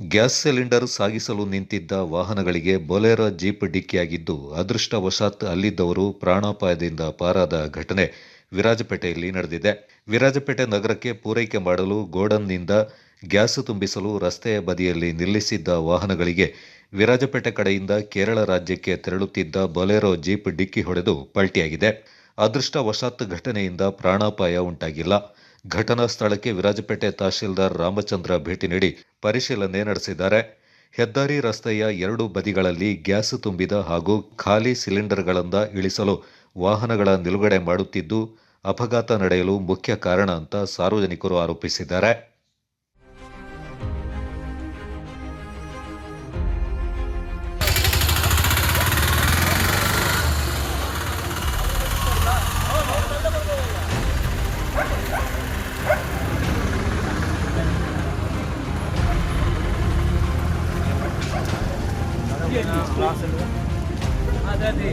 Gas cylinder ಸಾಗಿಸಲು ನಿಂತಿದ್ದ ವಾಹನಗಳಿಗೆ ಬೊಲೆರೋ ಜೀಪ್ ಡಿಕ್ಕಿಯಾಗಿದ್ದು, ಅದೃಷ್ಟವಶಾತ್ ಅಲ್ಲಿದ್ದವರು ಪ್ರಾಣಾಪಾಯದಿಂದ ಪಾರಾದ ಘಟನೆ ವಿರಾಜಪೇಟೆಯಲ್ಲಿ ನಡೆದಿದೆ. ವಿರಾಜಪೇಟೆ ನಗರಕ್ಕೆ ಪೂರೈಕೆ ಮಾಡಲು ಗೋಡನ್ನಿಂದ ಗ್ಯಾಸ್ ತುಂಬಿಸಲು ರಸ್ತೆಯ ಬದಿಯಲ್ಲಿ ನಿಲ್ಲಿಸಿದ್ದ ವಾಹನಗಳಿಗೆ ವಿರಾಜಪೇಟೆ ಕಡೆಯಿಂದ ಕೇರಳ ರಾಜ್ಯಕ್ಕೆ ತೆರಳುತ್ತಿದ್ದ ಬೊಲೆರೋ ಜೀಪ್ ಡಿಕ್ಕಿ ಹೊಡೆದು ಪಲ್ಟಿಯಾಗಿದೆ. ಅದೃಷ್ಟವಶಾತ್ ಘಟನೆಯಿಂದ ಪ್ರಾಣಾಪಾಯ ಉಂಟಾಗಿಲ್ಲ. ಘಟನಾ ಸ್ಥಳಕ್ಕೆ ವಿರಾಜಪೇಟೆ ತಹಶೀಲ್ದಾರ್ ರಾಮಚಂದ್ರ ಭೇಟಿ ನೀಡಿ ಪರಿಶೀಲನೆ ನಡೆಸಿದ್ದಾರೆ. ಹೆದ್ದಾರಿ ರಸ್ತೆಯ ಎರಡು ಬದಿಗಳಲ್ಲಿ ಗ್ಯಾಸ್ ತುಂಬಿದ ಹಾಗೂ ಖಾಲಿ ಸಿಲಿಂಡರ್ಗಳಿಂದ ಇಳಿಸಲು ವಾಹನಗಳ ನಿಲುಗಡೆ ಮಾಡುತ್ತಿದ್ದು, ಅಪಘಾತ ನಡೆಯಲು ಮುಖ್ಯ ಕಾರಣ ಅಂತ ಸಾರ್ವಜನಿಕರು ಆರೋಪಿಸಿದ್ದಾರೆ. అదే.